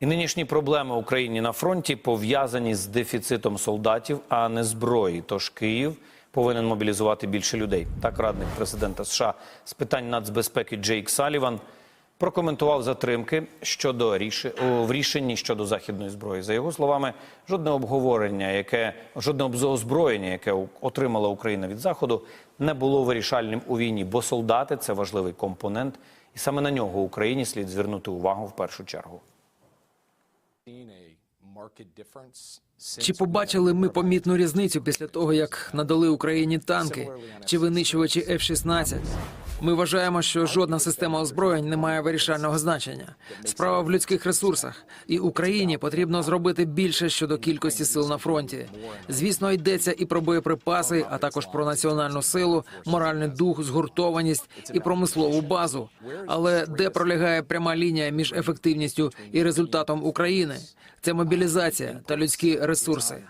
І нинішні проблеми Україні на фронті пов'язані з дефіцитом солдатів, а не зброї. Тож Київ повинен мобілізувати більше людей. Так радник президента США з питань нацбезпеки Джейк Саліван прокоментував затримки щодо о, в рішенні щодо західної зброї. За його словами, жодне обговорення, яке жодне озброєння, яке отримала Україна від заходу, не було вирішальним у війні, бо солдати це важливий компонент, і саме на нього Україні слід звернути увагу в першу чергу. Чи побачили ми помітну різницю після того, як надали Україні танки? Чи винищувачі F-16? Ми вважаємо, що жодна система озброєнь не має вирішального значення. Справа в людських ресурсах, і Україні потрібно зробити більше щодо кількості сил на фронті. Звісно, йдеться і про боєприпаси, а також про національну силу, моральний дух, згуртованість і промислову базу. Але де пролягає пряма лінія між ефективністю і результатом України? Це мобілізація та людські ресурси.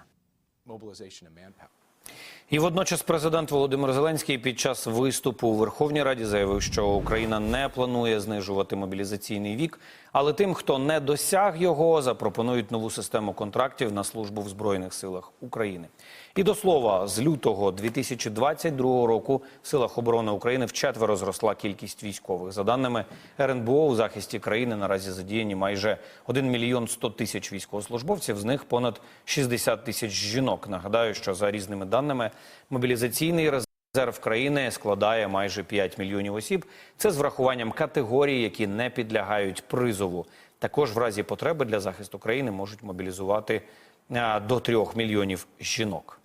І водночас президент Володимир Зеленський під час виступу у Верховній Раді заявив, що Україна не планує знижувати мобілізаційний вік, але тим, хто не досяг його, запропонують нову систему контрактів на службу в Збройних силах України. І до слова, з лютого 2022 року в силах оборони України вчетверо зросла кількість військових. За даними РНБО, у захисті країни наразі задіяні майже 1 мільйон 100 тисяч військовослужбовців, з них понад 60 тисяч жінок. Нагадаю, що за різними даними мобілізаційний резерв країни складає майже 5 мільйонів осіб. Це з врахуванням категорій, які не підлягають призову. Також в разі потреби для захисту країни можуть мобілізувати до 3 мільйонів жінок.